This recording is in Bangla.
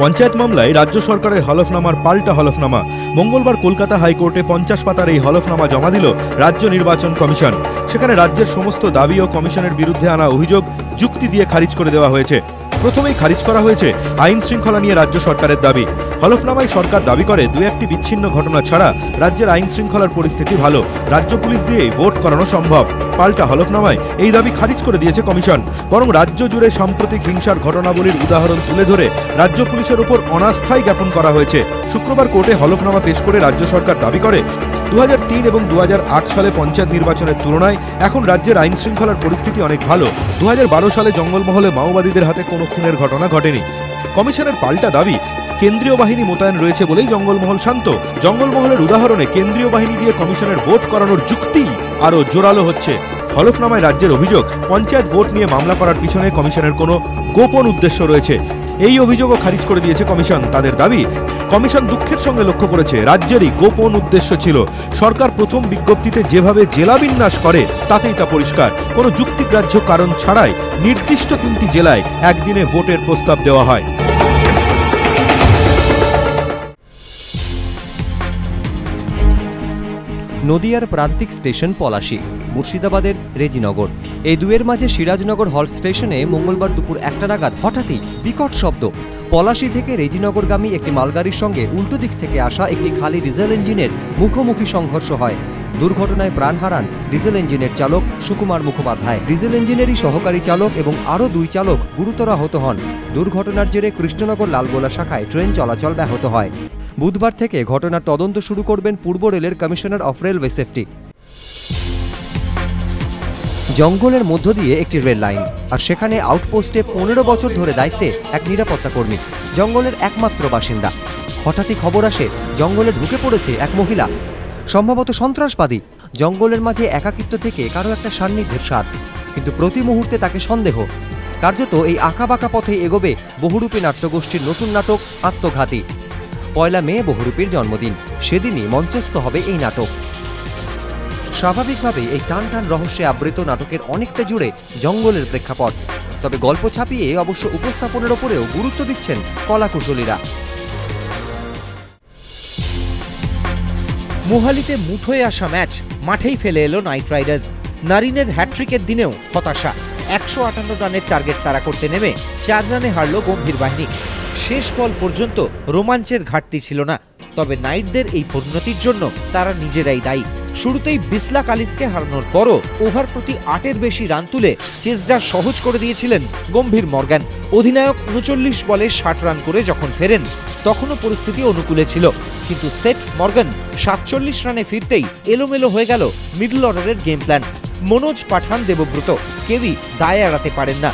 পঞ্চায়েত মামলায় রাজ্য সরকারের হলফনামার পাল্টা হলফনামা। মঙ্গলবার কলকাতা হাইকোর্টে পঞ্চাশ পাতার এই হলফনামা জমা দিল রাজ্য নির্বাচন কমিশন। সেখানে রাজ্যের সমস্ত দাবি ও কমিশনের বিরুদ্ধে আনা অভিযোগ যুক্তি দিয়ে খারিজ করে দেওয়া হয়েছে। প্রথমেই খারিজ করা হয়েছে আইন শৃঙ্খলা নিয়ে রাজ্য সরকারের দাবি। হলফনামায় সরকার দাবি করে দু একটি বিচ্ছিন্ন ঘটনা ছাড়া রাজ্যের আইন শৃঙ্খলার পরিস্থিতি ভালো। রাজ্য পুলিশ দিয়েই ভোট করানো সম্ভব। পাল্টা হলফনামায় এই দাবি খারিজ করে দিয়েছে কমিশন। বরং রাজ্য জুড়ে সাম্প্রতিক হিংসার ঘটনাবলীর উদাহরণ তুলে ধরে রাজ্য পুলিশের উপর অনাস্থায় জ্ঞাপন করা হয়েছে। শুক্রবার কোর্টে হলফনামা পেশ করে রাজ্য সরকার দাবি করে দু হাজার তিন এবং দু হাজার আট সালে পঞ্চায়েত নির্বাচনের তুলনায় এখন রাজ্যের আইন শৃঙ্খলার পরিস্থিতি অনেক ভালো। দু সালে জঙ্গলমহলে মাওবাদীদের হাতে কোনো খুনের ঘটনা ঘটেনি। কমিশনের পাল্টা দাবি, কেন্দ্রীয় বাহিনী মোতায়েন রয়েছে বলেই জঙ্গলমহল শান্ত। জঙ্গলমহলের উদাহরণে কেন্দ্রীয় বাহিনী দিয়ে কমিশনের ভোট করানোর যুক্তি আরও জোরালো হচ্ছে। হলফনামায় রাজ্যের অভিযোগ, পঞ্চায়েত ভোট নিয়ে মামলা করার পিছনে কমিশনের কোনো গোপন উদ্দেশ্য রয়েছে। এই অভিযোগও খারিজ করে দিয়েছে কমিশন। তাদের দাবি, কমিশন দুঃখের সঙ্গে লক্ষ্য করেছে, রাজ্যেরই গোপন উদ্দেশ্য ছিল সরকার প্রথম বিজ্ঞপ্তিতে যেভাবে জেলা বিন্যাস করে, তাতেই তা পরিষ্কার। কোনো যুক্তিগ্রাহ্য কারণ ছাড়াই নির্দিষ্ট তিনটি জেলায় একদিনে ভোটের প্রস্তাব দেওয়া হয়। নদিয়ার প্রান্তিক স্টেশন পলাশী, মুর্শিদাবাদের রেজিনগর। এই দুয়ের মাঝে সিরাজনগর হল স্টেশনে মঙ্গলবার দুপুর একটা নাগাদ হঠাৎই বিকট শব্দ। পলাশী থেকে রেজিনগরগামী একটি মালগাড়ির সঙ্গে উল্টো দিক থেকে আসা একটি খালি ডিজেল ইঞ্জিনের মুখোমুখি সংঘর্ষ হয়। দুর্ঘটনায় প্রাণ হারান ডিজেল ইঞ্জিনের চালক সুকুমার মুখোপাধ্যায়। ডিজেল ইঞ্জিনেরই সহকারী চালক এবং আরও দুই চালক গুরুতর আহত হন। দুর্ঘটনার জেরে কৃষ্ণনগর লালগোলা শাখায় ট্রেন চলাচল ব্যাহত হয়। বুধবার থেকে ঘটনার তদন্ত শুরু করবেন পূর্ব রেলের কমিশনার অফ রেলওয়ে সেফটি। জঙ্গলের মধ্য দিয়ে একটি রেল লাইন, আর সেখানে আউটপোস্টে পনেরো বছর ধরে দায়িত্বে এক নিরাপত্তা কর্মী, জঙ্গলের একমাত্র বাসিন্দা। হঠাৎই খবর আসে, জঙ্গলে ঢুকে পড়েছে এক মহিলা। সম্ভবত সন্ত্রাসবাদী। জঙ্গলের মাঝে একাকিত্ব থেকে কারও একটা সান্নিধ্যের স্বাদ। কিন্তু প্রতি মুহূর্তে তাকে সন্দেহ। কার্যত এই আঁকাবাঁকা পথে এগোবে বহুরূপী নাট্যগোষ্ঠীর নতুন নাটক আত্মঘাতী। পয়লা মে বহুরূপীর জন্মদিন। সেদিনই মঞ্চস্থ হবে এই নাটক। স্বাভাবিকভাবেই এই টান টান রহস্যে আবৃত নাটকের অনেকটা জুড়ে জঙ্গলের প্রেক্ষাপট। তবে গল্প ছাপিয়ে অবশ্য উপস্থাপনের ওপরেও গুরুত্ব দিচ্ছেন কলাকুশলীরা। মোহালিতে মুঠোয় আসা ম্যাচ মাঠেই ফেলে এলো নাইট রাইডার্স। নারিনের হ্যাট্রিকের দিনেও হতাশা। একশো আটান্ন রানের টার্গেট তারা করতে নেমে চার রানে হারল গম্ভীর বাহিনী। শেষ বল পর্যন্ত রোমাঞ্চের ঘাটতি ছিল না, তবে নাইটদের এই পরিণতির জন্য তারা নিজেরাই দায়ী। শুরুতেই বিসলা কালিসকে হারানোর পরও ওভার প্রতি আটের বেশি রান তুলে চেজরা সহজ করে দিয়েছিলেন গম্ভীর মর্গান। অধিনায়ক উনচল্লিশ বলে ষাট রান করে যখন ফেরেন, তখনও পরিস্থিতি অনুকূলে ছিল। কিন্তু সেট মর্গান সাতচল্লিশ রানে ফিরতেই এলোমেলো হয়ে গেল মিডল অর্ডারের গেম প্ল্যান। মনোজ পাঠান দেবব্রত, কেউই দায় এড়াতে পারেন না।